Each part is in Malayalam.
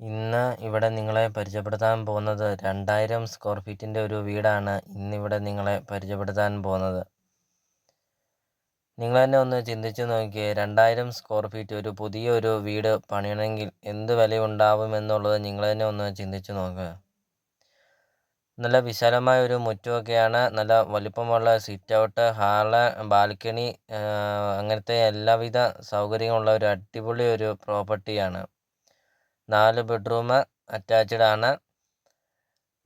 ഇന്ന് ഇവിടെ നിങ്ങളെ പരിചയപ്പെടുത്താൻ പോകുന്നത് രണ്ടായിരം സ്ക്വയർ ഫീറ്റിന്റെ ഒരു വീടാണ് ഇന്നിവിടെ നിങ്ങളെ പരിചയപ്പെടുത്താൻ പോകുന്നത്. നിങ്ങൾ തന്നെ ഒന്ന് ചിന്തിച്ച് നോക്കിയേ രണ്ടായിരം സ്ക്വയർ ഫീറ്റ് ഒരു പുതിയ ഒരു വീട് പണിയണമെങ്കിൽ എന്ത് വിലയുണ്ടാവും എന്നുള്ളത് നിങ്ങൾ തന്നെ ഒന്ന് ചിന്തിച്ച് നോക്കുക നല്ല വിശാലമായ ഒരു മുറ്റമൊക്കെയാണ് നല്ല വലിപ്പമുള്ള സിറ്റ് ഔട്ട് ഹാൾ ബാൽക്കണി അങ്ങനത്തെ എല്ലാവിധ സൗകര്യങ്ങളുള്ള ഒരു അടിപൊളി ഒരു പ്രോപ്പർട്ടിയാണ്. നാല് ബെഡ്റൂം അറ്റാച്ച്ഡ് ആണ്.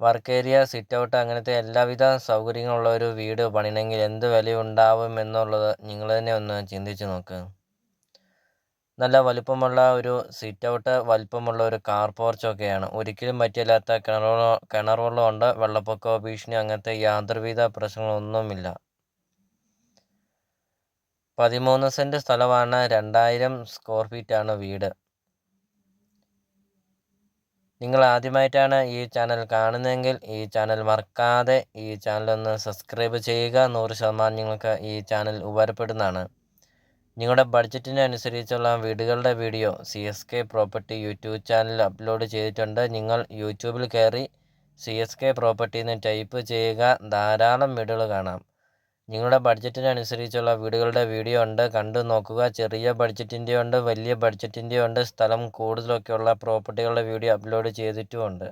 വർക്ക് ഏരിയ സിറ്റ് ഔട്ട് അങ്ങനത്തെ എല്ലാവിധ സൗകര്യങ്ങളുള്ള ഒരു വീട് പണിയണമെങ്കിൽ എന്ത് വിലയുണ്ടാവും എന്നുള്ളത് നിങ്ങൾ തന്നെ ഒന്ന് ചിന്തിച്ച് നോക്ക്. നല്ല വലുപ്പമുള്ള ഒരു സിറ്റ് ഔട്ട് വലുപ്പമുള്ള ഒരു കാർ പോർച്ചൊക്കെയാണ് ഒരിക്കലും പറ്റില്ലാത്ത കിണറുകളോ ഉണ്ട് വെള്ളപ്പൊക്കമോ ഭീഷണി അങ്ങനത്തെ യാതൊരുവിധ പ്രശ്നങ്ങളൊന്നുമില്ല. പതിമൂന്ന് സെന്റ് സ്ഥലമാണ് രണ്ടായിരം സ്ക്വയർ ഫീറ്റാണ് വീട്. നിങ്ങൾ ആദ്യമായിട്ടാണ് ഈ ചാനൽ കാണുന്നതെങ്കിൽ ഈ ചാനൽ മറക്കാതെ ഈ ചാനൽ ഒന്ന് സബ്സ്ക്രൈബ് ചെയ്യുക. നൂറ് ശതമാനം നിങ്ങൾക്ക് ഈ ചാനൽ ഉപകാരപ്പെടുന്നതാണ്. നിങ്ങളുടെ ബഡ്ജറ്റിനനുസരിച്ചുള്ള വീടുകളുടെ video C S K property YouTube channel upload ചെയ്തിട്ടുണ്ട്. നിങ്ങൾ യൂട്യൂബിൽ കയറി സി എസ് കെ പ്രോപ്പർട്ടി എന്ന് ടൈപ്പ് ചെയ്യുക. ധാരാളം വീടുകൾ കാണാം. നിങ്ങളുടെ ബഡ്ജറ്റിനനുസരിച്ചുള്ള വീടുകളുടെ വീഡിയോ ഉണ്ട്. കണ്ടു നോക്കുക. ചെറിയ ബഡ്ജറ്റിന്റെ ഉണ്ട് വലിയ ബഡ്ജറ്റിന്റെ ഉണ്ട്. സ്ഥലം കൂടുതലൊക്കെയുള്ള പ്രോപ്പർട്ടികളുടെ വീഡിയോ അപ്ലോഡ് ചെയ്തിട്ടുമുണ്ട്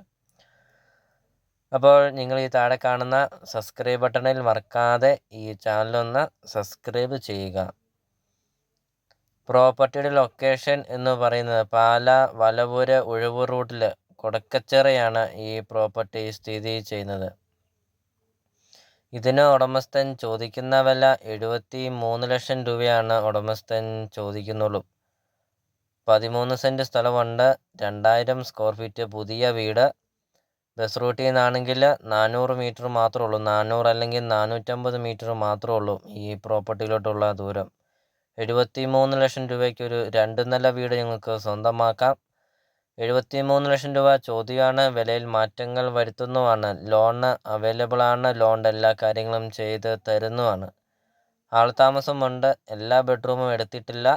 അപ്പോൾ നിങ്ങൾ ഈ താഴെ കാണുന്ന സബ്സ്ക്രൈബ് ബട്ടണിൽ മറക്കാതെ ഈ ചാനലൊന്ന് സബ്സ്ക്രൈബ് ചെയ്യുക. പ്രോപ്പർട്ടിയുടെ ലൊക്കേഷൻ എന്ന് പറയുന്നത് പാല വലവൂര് ഉഴവൂർ റൂട്ടിൽ കൊടക്കച്ചിറയാണ് ഈ പ്രോപ്പർട്ടി സ്ഥിതി ചെയ്യുന്നത്. ഇതിന് ഉടമസ്ഥൻ ചോദിക്കുന്ന വില എഴുപത്തി മൂന്ന് ലക്ഷം രൂപയാണ് ഉടമസ്ഥൻ ചോദിക്കുന്നുള്ളൂ. പതിമൂന്ന് സെന്റ് സ്ഥലമുണ്ട്. രണ്ടായിരം സ്ക്വയർ ഫീറ്റ് പുതിയ വീട്. ബസ് റൂട്ടിൽ നിന്നാണെങ്കിൽ നാനൂറ് മീറ്റർ മാത്രമേ ഉള്ളൂ. നാനൂറ് അല്ലെങ്കിൽ നാനൂറ്റമ്പത് മീറ്റർ മാത്രമേ ഉള്ളൂ ഈ പ്രോപ്പർട്ടിയിലോട്ടുള്ള ദൂരം. എഴുപത്തി മൂന്ന് ലക്ഷം രൂപയ്ക്ക് ഒരു രണ്ട് നില വീട് ഞങ്ങൾക്ക് സ്വന്തമാക്കാം. എഴുപത്തി മൂന്ന് ലക്ഷം രൂപ ചോദ്യമാണ്. വിലയിൽ മാറ്റങ്ങൾ വരുത്തുന്നതുമാണ് ലോണ് അവൈലബിൾ ആണ് ലോണിന്റെ എല്ലാ കാര്യങ്ങളും ചെയ്ത് തരുന്നതുമാണ് ആൾ താമസമുണ്ട്. എല്ലാ ബെഡ്റൂമും എടുത്തിട്ടില്ല.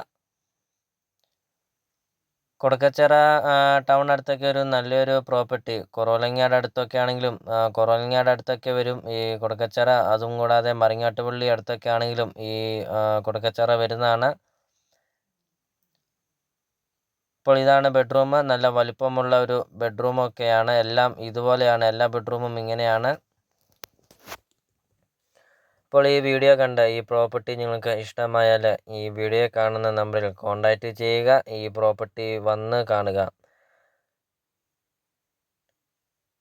കൊടക്കച്ചിറ ടൗൺ അടുത്തൊക്കെ ഒരു നല്ലൊരു പ്രോപ്പർട്ടി. കൊറോലങ്ങാട് അടുത്തൊക്കെ ആണെങ്കിലും കൊറോലങ്ങാട് അടുത്തൊക്കെ വരും ഈ കൊടക്കച്ചിറ അതും കൂടാതെ മറിങ്ങാട്ടുപള്ളി അടുത്തൊക്കെ ആണെങ്കിലും ഈ കൊടക്കച്ചിറ വരുന്നതാണ്. അപ്പോൾ ഇതാണ് ബെഡ്റൂം നല്ല വലിപ്പമുള്ള ഒരു ബെഡ്റൂം ഒക്കെയാണ്. എല്ലാം ഇതുപോലെയാണ്. എല്ലാ ബെഡ്റൂമും ഇങ്ങനെയാണ്. അപ്പോൾ ഈ വീഡിയോ കണ്ട ഈ പ്രോപ്പർട്ടി നിങ്ങൾക്ക് ഇഷ്ടമായാൽ ഈ വീഡിയോ കാണുന്ന നമ്പറിൽ കോൺടാക്റ്റ് ചെയ്യുക. ഈ പ്രോപ്പർട്ടി വന്ന് കാണുക.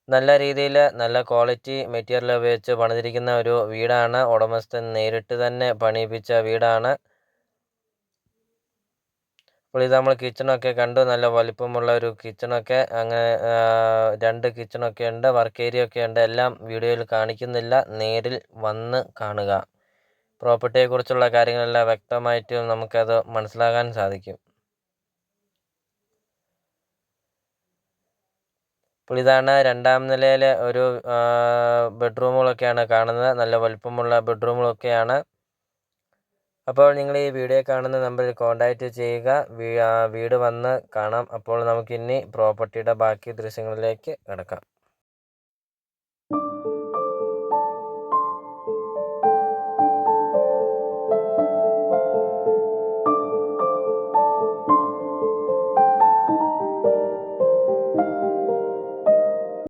നല്ല രീതിയിൽ നല്ല ക്വാളിറ്റി മെറ്റീരിയൽ ഉപയോഗിച്ച് പണിതിരിക്കുന്ന ഒരു വീടാണ്. ഉടമസ്ഥൻ നേരിട്ട് തന്നെ പണിയിപ്പിച്ച വീടാണ്. ഇത് നമ്മൾ കിച്ചണൊക്കെ കണ്ടു. നല്ല വലിപ്പമുള്ള ഒരു കിച്ചണൊക്കെ അങ്ങനെ രണ്ട് കിച്ചണൊക്കെ ഉണ്ട് വർക്ക് ഏരിയ ഒക്കെ ഉണ്ട്. എല്ലാം വീഡിയോയിൽ കാണിക്കുന്നില്ല. നേരിൽ വന്ന് കാണുക. പ്രോപ്പർട്ടിയെക്കുറിച്ചുള്ള കാര്യങ്ങളെല്ലാം വ്യക്തമായിട്ട് നമുക്കത് മനസ്സിലാക്കാൻ സാധിക്കും. ഇതാണ് രണ്ടാം നിലയിലെ ഒരു ബെഡ്റൂമുകളൊക്കെയാണ് കാണുന്നത്. നല്ല വലിപ്പമുള്ള ബെഡ്റൂമുകളൊക്കെയാണ് അപ്പോൾ നിങ്ങൾ ഈ വീഡിയോ കാണുന്ന നമ്പറിൽ കോൺടാക്റ്റ് ചെയ്യുക. വീട് വന്ന് കാണാം. അപ്പോൾ നമുക്കിനി പ്രോപ്പർട്ടിയുടെ ബാക്കി ദൃശ്യങ്ങളിലേക്ക് കിടക്കാം.